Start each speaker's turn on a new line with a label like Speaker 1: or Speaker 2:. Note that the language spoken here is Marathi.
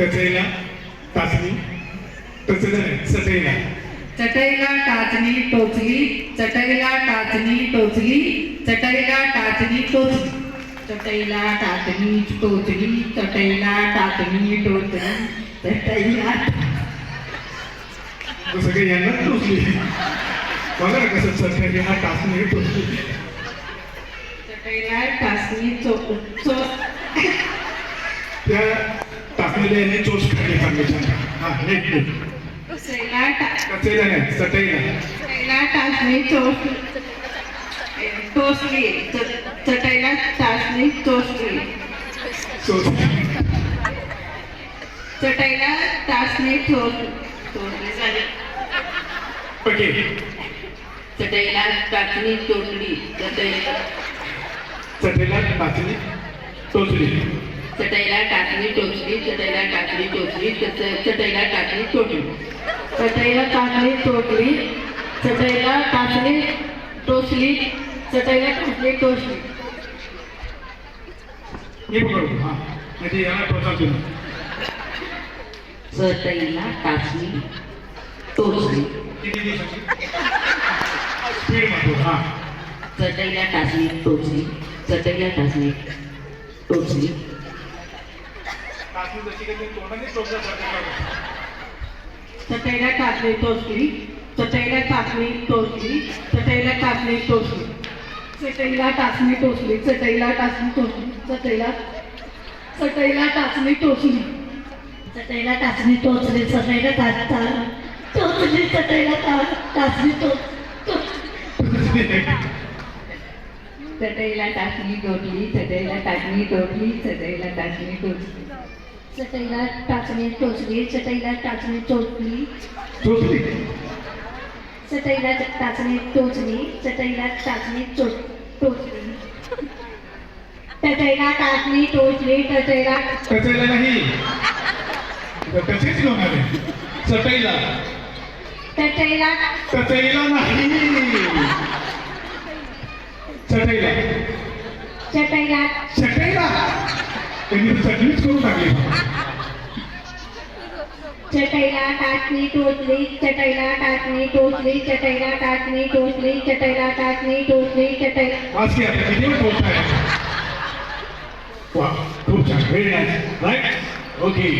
Speaker 1: टचईला टाचणी. टचलं नाही चटईला.
Speaker 2: चटईला टाचणी टोचली. चटईला टाचणी टोचली. चटईला टाचणी टोचली. चटईला टाचणी टोचली. चटईला टाचणी टोचली. चटईला
Speaker 1: काही यांना टोचली. बघा ना कसं चटईला टाचणी टोचली.
Speaker 2: चटईला टाचणी चो चो
Speaker 1: त्या टाचणीला यांनी चोच चांगली छान हा नीट नीट.
Speaker 2: टा
Speaker 1: टचईला नाही चटईला.
Speaker 2: चटईला टाचणी टोचली टोचली चटईला टाचणी टोचली
Speaker 1: चोच
Speaker 2: चटईला टाचणी टोचली टोचली झाली.
Speaker 1: ओके.
Speaker 2: चटईला टाचणी चटईला
Speaker 1: चटईला टाचणी टोचली
Speaker 2: चटईला टाचणी टोचली चटईला टाचणी टोचली चट- चटईला टाचणी टोचली. चटईला टाचणी टोचली चटईला टाचणी टोचली चटईला टाचणी टोचली.
Speaker 1: हे पकडू हा. म्हणजे याला टोचा तुम्ही
Speaker 2: चटईला टोचली.
Speaker 1: किती दिवसाची? स्पीड मागतो हा.
Speaker 2: चटईला टाचणी टोचली चटईला टोचली. चटईला टाचणी टोचली चटईला टाचणी टोचली चटईला टाचणी टोचली चटईला टाचणी टोचली चटईला टाचणी टोचली चटईला चटईला टाचणी टोचली चटईला टाचणी टोचली चटईला टोचली चटईला टाचणी टोच चटईला टाचणी टोचली चटईला टाचणी टोचली चटईला टाचणी टोचली चटईला टाचणी टोचली चटईला टाचणी टोचली.
Speaker 1: टोचली?
Speaker 2: चटईला टाचणी टोचली चटईला टाचणी टोच टोचली. चटईला टाचणी टोचली चटईला
Speaker 1: टचायला नाही. टचेच होणार आहे चटईला.
Speaker 2: चटईला
Speaker 1: टचईला नाही. चटईला.
Speaker 2: चटईला
Speaker 1: चटईला त्यांनी चटणीच करून टाकली
Speaker 2: चटईला टाचणी टोचली चटईला टाचणी टोचली चटईला टाचणी टोचली चटईला टाचणी टोचली चटईला
Speaker 1: आज की आता किती वेळ बोलताय वा खूप छान व्हेरी नाईस राईट ओके